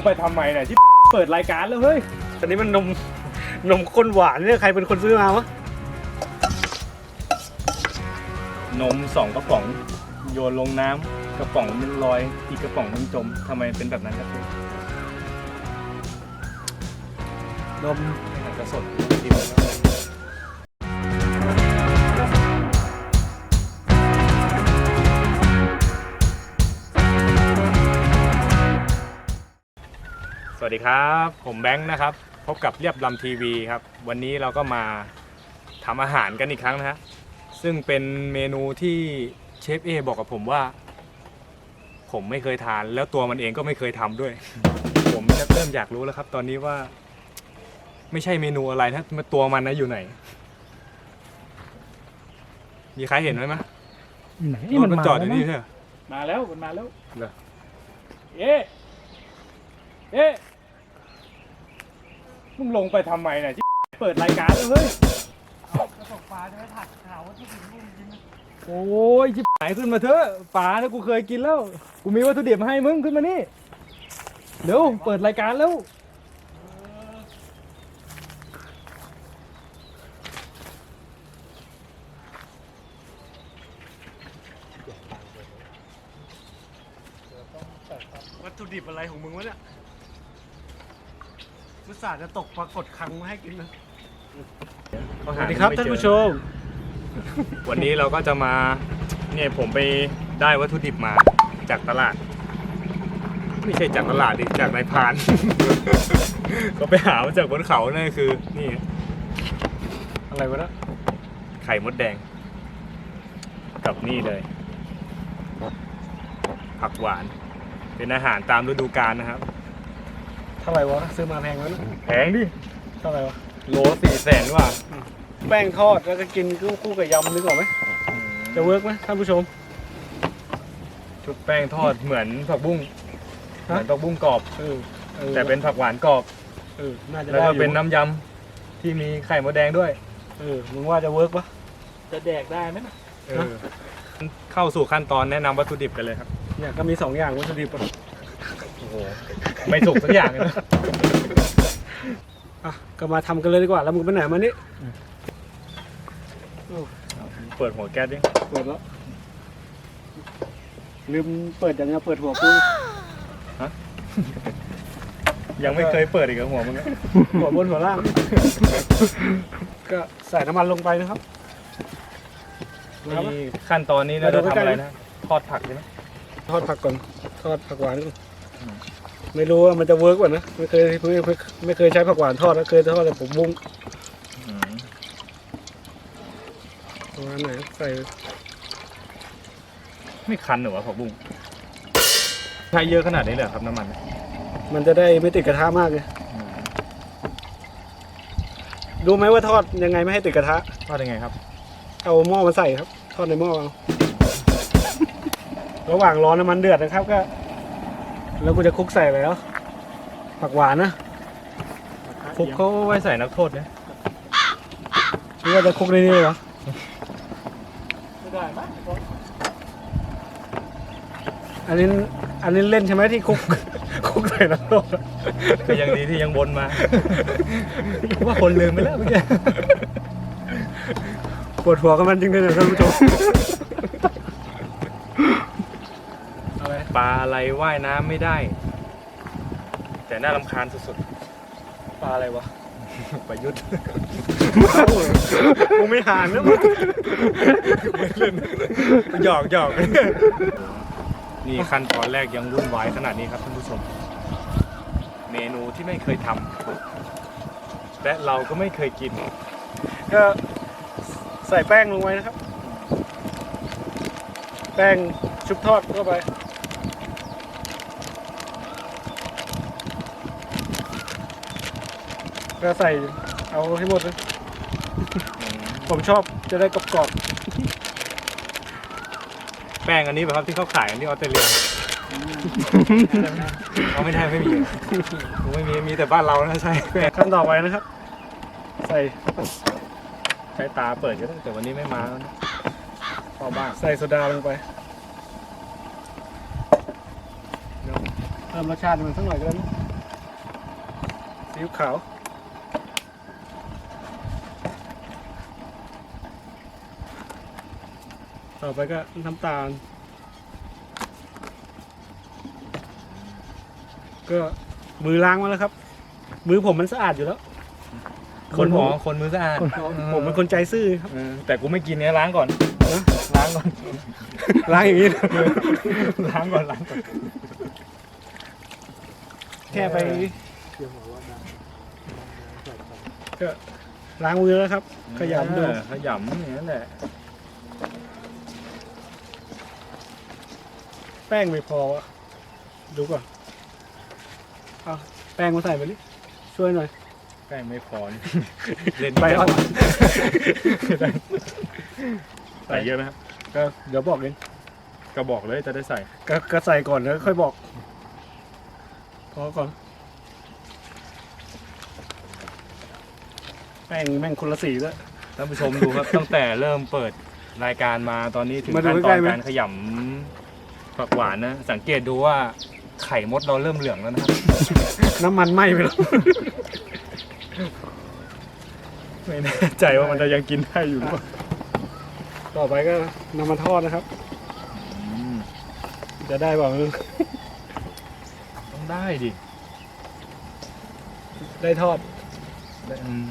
งไปทำไมเนี่ยที่เปิดรายการแล้วเฮ้ยอันนี้มันนมนมข้นหวานเนี่ยใครเป็นคนซื้อมาวะนมสองกระป๋องโยนลงน้ำกระป๋องมันลอยอีกกระป๋องมันจมทำไมเป็นแบบนั้นครับพี่นมไม่หันกระสดดีเลย สวัสดีครับ ผมแบงค์นะครับ พบกับเรียบลำทีวีครับ วันนี้เราก็มาทำอาหารกันอีกครั้งนะฮะซึ่งเป็นเมนูที่เชฟเอบอกกับผมว่า ผมไม่เคยทาน แล้วตัวมันเองก็ไม่เคยทำด้วย ผมจะเริ่มอยากรู้แล้วครับ ตอนนี้ว่า ไม่ใช่เมนูอะไรนะตัวมันนะอยู่ไหน มีใครเห็นไหมมะไหนรถมันจอดอยู่นี่ใช่ไหมมาแล้วมันมาแล้ว เหรอ เอ๊ะเอ๊ะ มึงลงไปทำไมเนี่ยที่เปิดรายการแล้วเฮ้ยกระสอบปลาจะไปผัดขาวที่ถึงรุ่มกินโอ้ยชิบหายขึ้นมาเถอะปลาถ้ากูเคยกินแล้ว กูมีวัตถุดิบให้มึงขึ้นมานี่เดี๋ยวเปิดรายการแล้ว วัตถุดิบอะไรของมึงวะเนี่ยมุ สาห์จะตกปรากฏครั้งมาให้กินนะสวัสดีครับท่านผู้ชม วันนี้เราก็จะมาเนี่ยผมไปได้วัตถุดิบมาจากตลาด ไม่ใช่จากตลาดดิจากนายพราน ก็ไปหามาจากบนเขานั่นคือ นี่ อะไรวะเนะไข่มดแดง กับนี่เลย ผักหวาน เป็นอาหารตามฤดูกาลนะครับเท่าไหร่วะซื้อมาแพงแล้วนะแพงดิเท่าไหร่วะโลสี่แสนว่าแป้งทอดแล้วก็กินคู่คู่กับยำนึกออกไหมจะเวิร์กไหมท่านผู้ชม ชุบแป้งทอดเหมือนผักบุ้งเหฮะมือนผักบุ้งกรอบเออออแต่เป็นผักหวานกรอบเออน่าจะแล้วได้ก็อยู่เป็นน้ำยำที่มีไข่มดแดงด้วยเออมึงว่าจะเวิร์กปะจะแดกได้ไหมนะเออเข้าสู่ขั้นตอนแนะนำวัตถุดิบกันเลยครับเนี่ยก็มีสองอย่างวัตถุดิบอะ โอ้โห ไม่สุกสักอย่างเลยนะอะก็มาทำกันเลยดีกว่าแล้วมึงไปไหนมานี่เปิดหัวแก๊สดิเปิดแล้วลืมเปิดอย่างเงี้ยเปิดหัวกูยังไม่เคยเปิดอีกกับหัวมึงอะหัวบนหัวล่าง ก็ใส่น้ำมันลงไปนะครับ นี่ขั้นตอนนี้เราจะทำอะไรนะทอดผักใช่ไหมทอดผักก่อนทอดผักหวานก่อนอืม ไม่รู้ว่ามันจะเวิร์กกว่านะไม่เคยไม่ไม่ไม่เคยใช้ผักหวานทอดนะเคยทอดแต่ผมบุ้งอืมประมาณไหนใส่ไม่คันเหรอวะผักบุ้งใช้เยอะขนาดนี้เลยเหรอครับน้ำมันมันจะได้ไม่ติดกระทะมากเลยรู้ไหมว่าทอดยังไงไม่ให้ติดกระทะ ทอดยังไงครับ เอาหม้อมาใส่ครับ ทอดในหม้อเอาระหว่างรอน้ำมันเดือดนะครับก็ แล้วกูจะคลุกใส่ไปแล้ว ผักหวานนะคุกเขาไว้ใส่นักโทษเนี่ยหรือว่าจะคลุกในนี้เลยเหรอไม่ได้ปะอันนี้อันนี้เล่นใช่ไหมที่คลุกคลุกใส่น้ำต้มอะก็ยังดีที่ยังบนมา ว่าคนลืมไปแล้วเมื่อกี้ปวดหัวกับมันจริงๆนะท่านผู้ชม อะไร ปลาอะไรว่ายน้ำไม่ได้ แต่น่ารำคาญสุดปลาอะไรวะ ๆ ประยุทธ์ กูไม่หานนะมึงหยอกหยอกนี่ขั้นตอนแรกยังวุ่นวายขนาดนี้ครับท่านผู้ชม เมนูที่ไม่เคยทำและเราก็ไม่เคยกิน ก็ใส่แป้งลงไปนะครับ แป้งชุบทอดเข้าไป ก็ใส่เอาให้หมดเลยผมชอบจะได้กรอบแป้งอันนี้แบบครับที่เขาขายกันที่ออสเตรเลียเขาไม่ได้ไม่มีไม่มีมีแต่บ้านเรานะใช่แป้งๆขั้นต่อไปนะครับ ใส่ใช้ตาเปิดก็ได้แต่วันนี้ไม่มาแล้วนะเข้าบ้านใส่โซดาลงไปเพิ่มรสชาติมันสักหน่อยก็ได้นะซีอิ๊วขาว ต่อไปก็น้ำตาล ก็มือล้างมาแล้วครับ มือผมมันสะอาดอยู่แล้ว คนหมอคนมือสะอาดผมเป็นคนใจซื่อครับ เออแต่กูไม่กินเนี่ยล้างก่อนนะล้างก่อน ล้างอย่างนี้นะล้างก่อนล้างก่อนแค่ไปก็ล้างมือแล้วครับ ขยำดูเออขยำอย่างนั้นแหละ แป้งไม่พอวะดูก่อนเอาแป้งมาใส่ไปดิช่วยหน่อยแป้งไม่พอนี่เล่นไปอ่อน ใส่เยอะไหมครับ ก็เดี๋ยวบอกเองก็บอกเลยจะได้ใส่ ก็ก็ใส่ก่อนแล้วค่อยบอก พอก่อนแป้งแม่งคนละสีแล้วยท่านผู้ชมดูครับ ตั้งแต่เริ่มเปิดรายการมาตอนนี้ถึงมาดูขั้นตใกอล้นๆไหม การขยำ ผักหวานนะ สังเกตดูว่าไข่มดเราเริ่มเหลืองแล้วนะครับ น้ำมันไหม้ไปแล้ว ไม่แน่ใจว่ามันจะยังกินได้อยู่หรือเปล่าต่อไปก็นำมาทอดนะครับจะได้เปล่าไม่รู้ต้องได้ดิ ได้ทอดได้อืม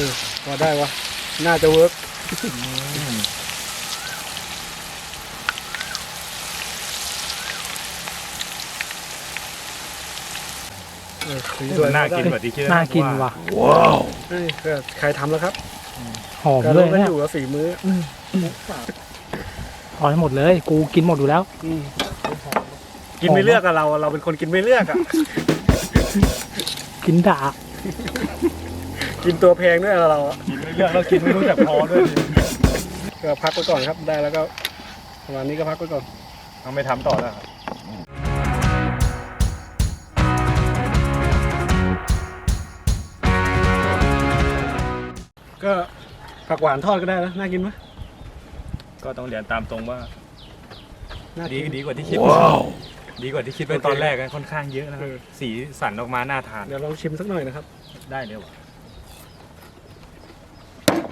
ออพอได้วะน่าจะเวิร์กเออสีสวยน่ากินได้กว่าที่คิดน่ากินว่ะ เอ้ยก็ใครทำแล้วครับหอมก็เลรู้ยกันเนี่อยยู่ว่าฝีมือเอาให้หมดเลย กูกินหมดอยู่แล้ว อืมกินไม่เลือกอะเรา เราเป็นคนกินไม่เลือกอะกินด่า กินตัวแพงด้วยอะเราอะกินไม่เลือกแล้วกินไม่รู้จักพอด้วยดิก็พักไว้ก่อนครับได้แล้วก็ประมาณนี้ก็พักไว้ก่อนเอาไม่ทำต่อแล้วครับก็ผักหวานทอดก็ได้นะน่ากินไหมก็ต้องเรียนตามตรงว่าน่าดีกินดีกว่าที่คิดดีกว่าที่คิดไว้โอเคตอนแรกนะค่อนข้างเยอะนะครัเอบอสีสันออกมาน่าทานเดี๋ยวลองชิมสักหน่อยนะครับ ได้เลยวะ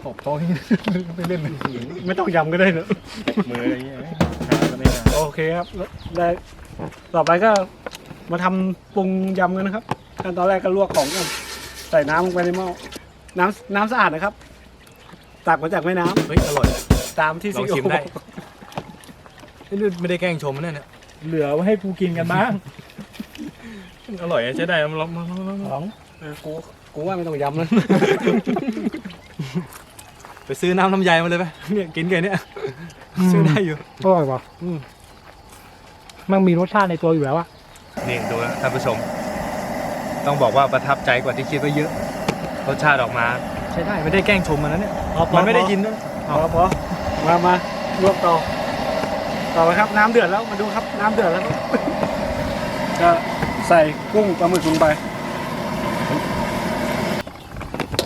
ตบโต๊ะนี่ ไม่เล่นเลยไม่ต้องยำก็ได้เนอะมืออะไรอย่างเงี้ยหาก็ไม่หาโอเคครับแล้วได้ต่อไปก็มาทำปรุงยำกันนะครับขั้นตอนแรกก็ลวกของก่อนใส่น้ำลงไปในหม้อน้ำน้ำสะอาดนะครับตักมาจากแม่น้ำเฮ้ยอร่อย ตามที่ลองซีชิมได้นี่ไม่ได้แกล้งชมนะเนี่ยเหลือไว้ให้กูกินกันบ้างอร่อยอะใช้ได้ลองลองลองลองสองเออกูกูว่าไม่ต้องยำแล้วไป ซื้อน้ำลำไยมาเลยไปเนี่ยกินกันเนี่ยซื้อได้อยู่ อร่อยว่ะอืม มันมีรสชาติในตัวอยู่แล้วอะนี่ดูนะท่านผู้ชม ต้องบอกว่าประทับใจกว่าที่คิดไว้เยอะรสชาติออกมา ใช้ได้ไม่ได้แกล้งชมมันนะเนี่ยพอพอมันไม่ได้ยินด้วยพอพอมามาลวกต่อต่อไปครับน้ำเดือดแล้วมาดูครับน้ำเดือดแล้วครับก็ใส่กุ้งปลาหมึกลงไป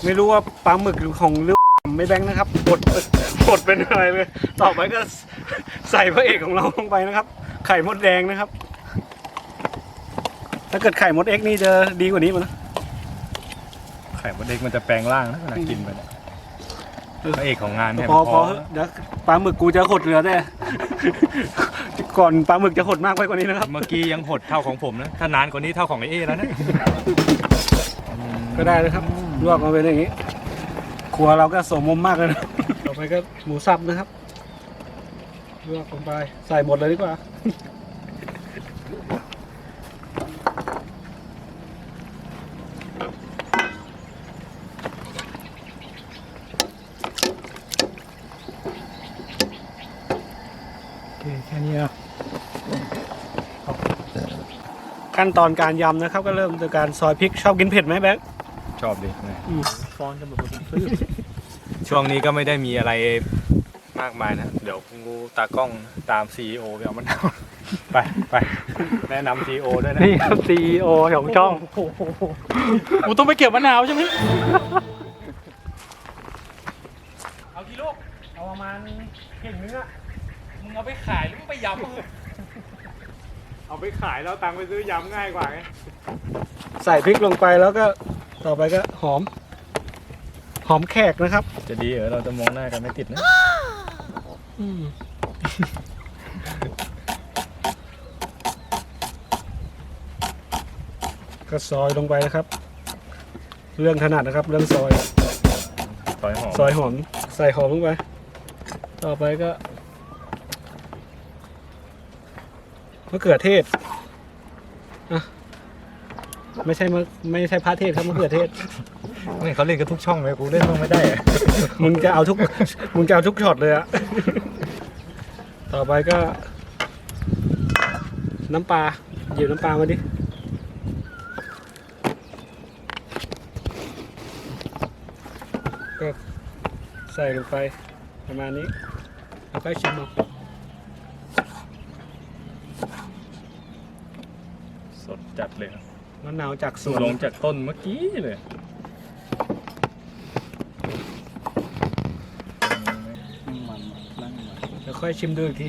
ไม่รู้ว่าปลาหมึกของเรือ ไม่แบงค์นะครับบดบดเป็นอะไรเลยต่อไปก็ใส่พระเอกของเราลงไปนะครับ ไข่มดแดงนะครับ ถ้าเกิดไข่มดเอ็กซ์นี่จะดีกว่านี้มั้ยนะไข่มดเด็กมันจะแปลงร่างนะเวลากินไปเนี่ยพระเอกของงานเนี่ยพอมันพอเดี๋ยวปลาหมึกกูจะหดเหลือแต่ก่อนปลาหมึกจะหดมากไปกว่านี้นะครับ เมื่อกี้ยังหดเท่าของผมนะ ถ้านานกว่านี้เท่าของไอเอแล้วนะ ก็ได้นะครับลวกมาเป็นอย่างนี้ค รัวเราก็สมมุมมากเลยนะ ต่อไปก็หมูสับนะครับลวกลงไปใส่หมดเลยดีกว่า โอเคแค่นี้นะขั้นตอนการยำนะครับ ก็เริ่มจากการซอยพริกชอบกินเผ็ดไหมแบ๊กชอบดิฟอนกันแบบ ช่วงนี้ก็ไม่ได้มีอะไรมากมายนะ เดี๋ยวกูตากล้องตามซีโอไปเอามันาวไปไปแนะนำซีโอด้วยนะ นี่ครับซีโอของช่อง กูต้องไปเก็บมะนาวใช่ไหมเอากี่ลูก เอามณเข่งนึงอะมึงเอาไปขายหรือมึงไปยำเอาไปขายแล้วตังค์ไปซื้อยำง่ายกว่าไง ใส่พริกลงไปแล้วก็ต่อไปก็หอม หอมแขกนะครับ จะดีเหรอเราจะมองหน้ากันไม่ติดนะก็ซอยลงไปนะครับ เรื่องถนัดนะครับ เรื่องซอย ซอยหอมซอยหอมใส่หอมลงไป ต่อไปก็มะเขือเทศอะไม่ใช่มะไม่ใช่พระเทศครับมะเขือเทศ ไม่เขาเล่นกันทุกช่องเลยกูเล่นต้องไม่ได้อะมึงจะเอาทุกมึงจะเอาทุกช็อตเลยอะต่อไปก็ น้ำปลาหยิบน้ำปลามาดิก็ใส่ลงไปประมาณนี้แล้วก็ชิมเอาสดจัดเลยครับมะนาวจากสวนลงจากต้นเมื่อกี้เลย เดี๋ยว ค่อยชิมดูอีกที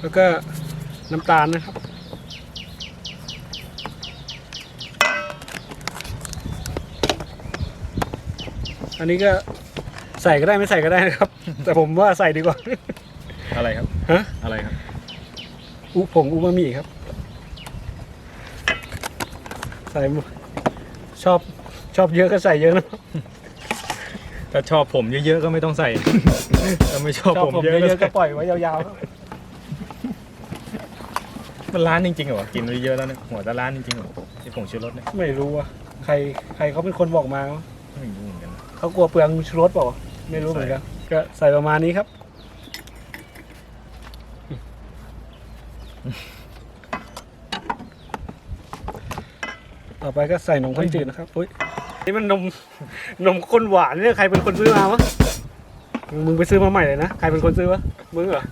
แล้วก็น้ำตาลนะครับ อันนี้ก็ใส่ก็ได้ไม่ใส่ก็ได้นะครับ แต่ผมว่าใส่ดีกว่า อะไรครับ ฮะ อะไรครับ อุผงอูมามิครับ ใส่หมดชอบชอบเยอะก็ใส่เยอะนะ ถ้าชอบผมเยอะๆก็ไม่ต้องใส่ ถ้าไม่ชอบชอบผมผมเยเยอะอะๆก็ปล่อยไว้ยาวๆครับมันร้านจริงๆเหรอกินไปเยอะแล้วเนี่ยหัวจะร้านจริงๆเหรอที่ผงชูรสเนี่ยไม่รู้อะใครใครเขาเป็นคนบอกมาไม่รู้เหมือนกันเขากลัวเปลืองชูรสเปล่าวะไม่รู้เหมือนกันก็ใส่ประมาณนี้ครับ ต่อไปก็ใส่นมข้นจืดนะครับอุ้ย นี่มันนมนมข้นหวานเนี่ยใครเป็นคนซื้อมาวะมึงไปซื้อมาใหม่เลยนะใครเป็นคนซื้อวะมึงเหรอ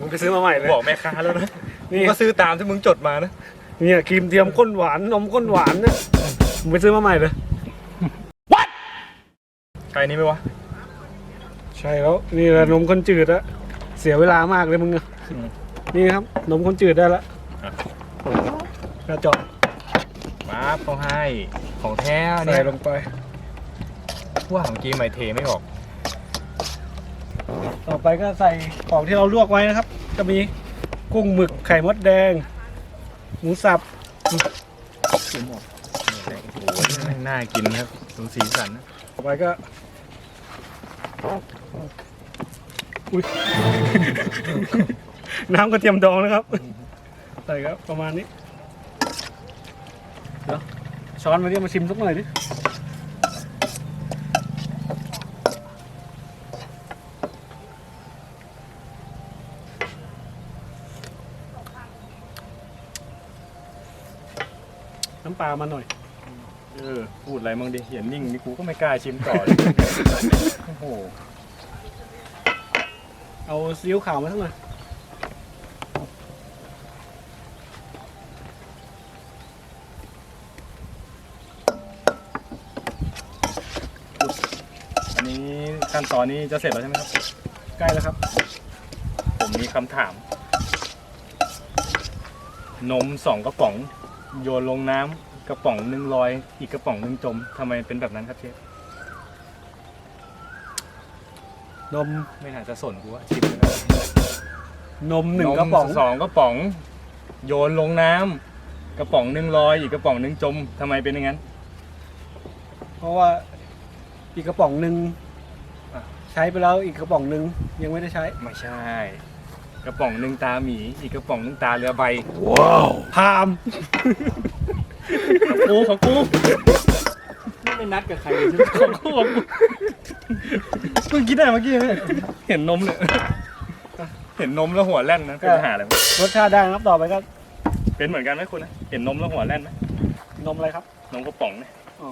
มึงไปซื้อมาใหม่เลยบอกแม่ค้าแล้วนะนี่กูก็ซื้อตามที่มึงจดมานะเนี่ยครีมเทียมข้นหวานนมข้นหวานเนี่ยมึงไปซื้อมาใหม่เลยใครนี่ไหมวะใช่แล้วนี่แหละนมข้นจืดอะเสียเวลามากเลยมึงอะอืมนี่ครับนมข้นจืดได้ละอะกระเจาะ ป๊าบเขาให้ของแท้ใส่เนี่ยลงไปว่าเมื่อกี้ไม่เทไม่ออก ต่อไปก็ใส่ของที่เราลวกไว้นะครับ จะมีกุ้งหมึกไข่มดแดง หมูสับโอ้โหน่ากินครับดูสีสันนะต่อไปก็ อุ๊ย น้ำกระเทียมดองนะครับ ใส่ครับประมาณนี้เดี๋ยว ช้อนมาดิมาชิมสักหน่อยดิน้ำปลามาหน่อย เออ พูดอะไรมั่งดิเห็นนิ่งนี่กูก็ไม่กล้าชิมต่อเลย โอ้โห เอาซีอิ๊วขาวมาสักหน่อย อันนี้ ขั้นตอนนี้จะเสร็จแล้วใช่ไหมครับ ใกล้แล้วครับ ผมมีคำถาม นมสองกระป๋อง โยนลงน้ำกระป๋องหนึ่งลอย อีกกระป๋องหนึ่งจมทำไมเป็นแบบนั้นครับเชฟนมไม่น่าจะสนกูว่าชิมเลยนะนมหนึ่งกระป๋องนมสองกระป๋อง โยนลงน้ำกระป๋องหนึ่งลอย อีกกระป๋องหนึ่งจมทำไมเป็นอย่างนั้น เพราะว่าอีกกระป๋องหนึ่งอะ ใช้ไปแล้วอีกกระป๋องหนึ่งยังไม่ได้ใช้ ไม่ใช่ กระป๋องหนึ่งตาหมีอีกกระป๋องหนึ่งตาเรือใบพามของกูของกูไม่นัดกับใครเลยใช่ไหมของกูของกูเพิ่งคิดได้เมื่อกี้เนี่ยเห็นนมเลยเห็นนมแล้วหัวแล่นนะเป็นอาหารอะไรวะรสชาติได้นะครับต่อไปก็เป็นเหมือนกันไหมคุณนะเห็นนมแล้วหัวแล่นไหมนมอะไรครับนมกระป๋องเนี่ยอ๋อ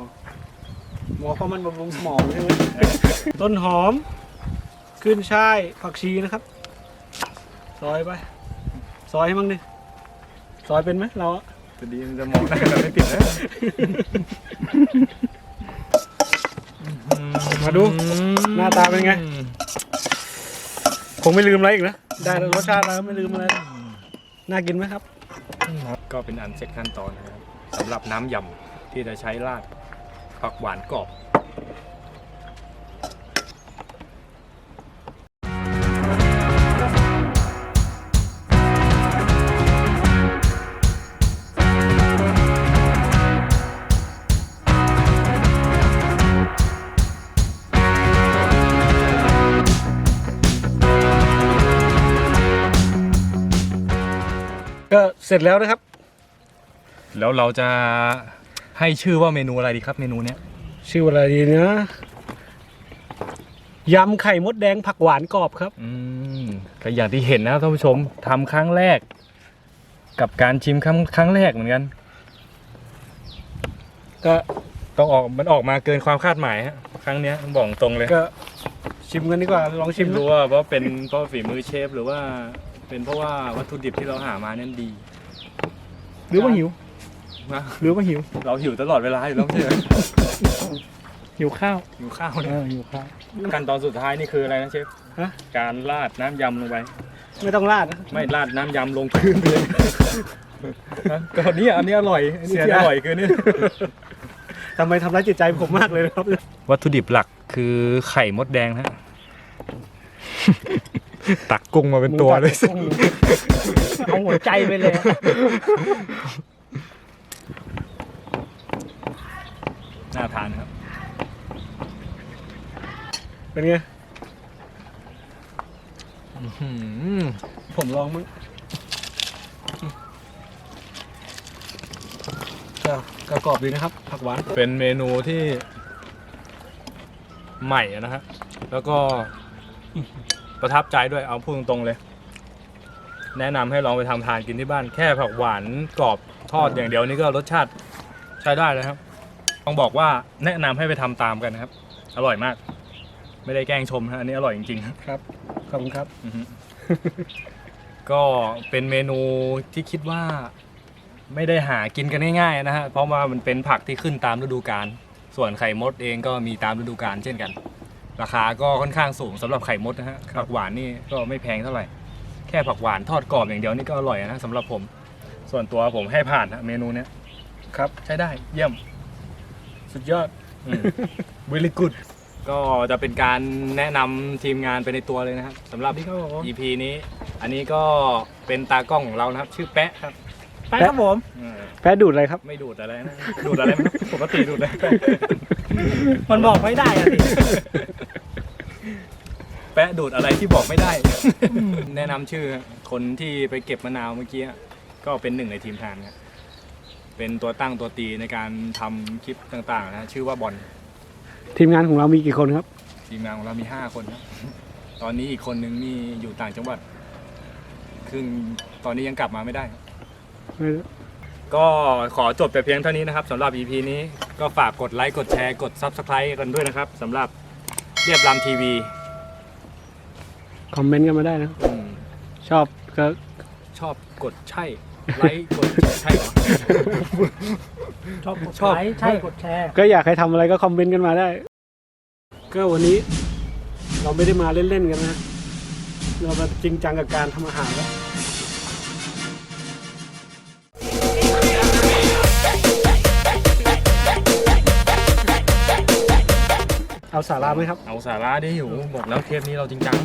หมอเพราะมันบำรุงสมองใช่ไหมต้นหอม ขึ้นช่ายผักชีนะครับ ซอยไป ซอยให้มั่งดิซอยเป็นไหมเราอะจะดีมันจะมองหน้ากันไม่ติดนะอื้อหืมาดู หน้าตาเป็นไง คงไม่ลืมอะไรอีกนะ ได้รสชาติแล้วไม่ลืมอะไร น่ากินไหมครับ ก็เป็นอันเสร็จขั้นตอนนะครับสำหรับน้ำยำที่จะใช้ราด ผักหวานกรอบก็เสร็จแล้วนะครับ แล้วเราจะ ให้ชื่อว่าเมนูอะไรดีครับเมนูเนี้ยชื่ออะไรดีนะยำไข่มดแดงผักหวานกรอบครับ อืมก็อย่างที่เห็นนะครับท่านผู้ชมทำครั้งแรก กับการชิมครั้งครั้งแรกเหมือนกัน ก็ต้องออกมันออกมาเกินความคาดหมายฮะครั้งเนี้ยบอกตรงเลยก็ชิมกันดีกว่าลองชิมไม่นะรู้ว่าเพราะเป็นเพราะฝีมือเชฟหรือว่า เป็นเพราะว่าวัตถุดิบที่เราหามานั้นดี หรือว่าหิว นะหรือว่าหิว เราหิวตลอดเวลาอยู่แล้วไม่ใช่เหรอหิวข้าวหิวข้าวเอเนี่ยอหิวข้าว ขั้นตอนสุดท้ายนี่คืออะไรนะเชฟฮะ การราดน้ำยำลงไป ไม่ต้องราดนะ ไม่ราดน้ำยำลงพื้นเลยนะก็อันนี้อันนี้อร่อยอันนี้อร่อยคือนี่ทำไมทำร้ายจิตใจผมมากเลยนะครับ วัตถุดิบหลักคือไข่มดแดงฮะตักกุ้งมาเป็นตัวเลยเอาหัวใจไปเลย น่าทานครับ เป็นไงหืมผมลองมั้งก็ก็กรอบดีนะครับ ผักหวาน เป็นเมนูที่ใหม่นะฮะแล้วก็ประทับใจด้วยเอาพูดตรงๆเลย แนะนำให้ลองไปทำทานกินที่บ้าน แค่ผักหวานกรอบทอดอย่างเดียวนี่ก็รสชาติใช้ได้เลยครับ ต้องบอกว่าแนะนำให้ไปทำตามกันนะครับ อร่อยมาก ไม่ได้แกล้งชมนะอันนี้อร่อยจริงๆ ครับ ขอบคุณครับ อือฮึก็เป็นเมนูที่คิดว่าไม่ได้หากินกันง่ายๆนะฮะ เพราะว่ามันเป็นผักที่ขึ้นตามฤดูกาล ส่วนไข่มดเองก็มีตามฤดูกาลเช่นกัน ราคาก็ค่อนข้างสูงสำหรับไข่มดนะฮะ ผักหวานนี่ก็ไม่แพงเท่าไหร่ แค่ผักหวานทอดกรอบอย่างเดียวนี่ก็อร่อยนะสำหรับผม ส่วนตัวผมให้ผ่านนะเมนูเนี้ยครับ ใช้ได้เยี่ยม สุดยอด really good ก็จะเป็นการแนะนำทีมงานไปในตัวเลยนะครับสำหรับ EP นี้ อันนี้ก็เป็นตากล้องของเรานะครับ ชื่อแปะครับไปครับผมเออแพ้ดูดอะไรครับ ไม่ดูดอะไรนะดูดอะไรไหมปกติดูดอะไรมันบอกไม่ได้อะสิแปะดูดอะไรที่บอกไม่ได้ แนะนำชื่อคนที่ไปเก็บมะนาวเมื่อกี้ก็เป็นหนึ่งในทีมทานครับ เป็นตัวตั้งตัวตีในการทำคลิปต่างๆนะชื่อว่าบอลทีมงานของเรามีกี่คนครับ ทีมงานของเรามี 5 คนครับตอนนี้อีกคนนึงนี่อยู่ต่างจังหวัดซึ่งตอนนี้ยังกลับมาไม่ได้ ก็ขอจบแต่เพียงเท่านี้นะครับสำหรับ EP นี้ก็ฝากกดไลค์กดแชร์กด Subscribe กันด้วยนะครับสำหรับเรียบรำทีวีคอมเมนต์กันมาได้นะ อืมชอบก็ชอบกดใช่ ไลค์กดใช่เหรอ ชอบกดชอบ ไลค์ใช่กดแชร์ก็อยากให้ทำอะไรก็คอมเมนต์กันมาได้ ก็วันนี้เราไม่ได้มาเล่นๆกันนะ เรามาจริงจังกับการทำอาหารแล้ว เอาสาระไหมครับ เอาสาระได้อยู่บอกแล้วเทปนี้เราจริงจัง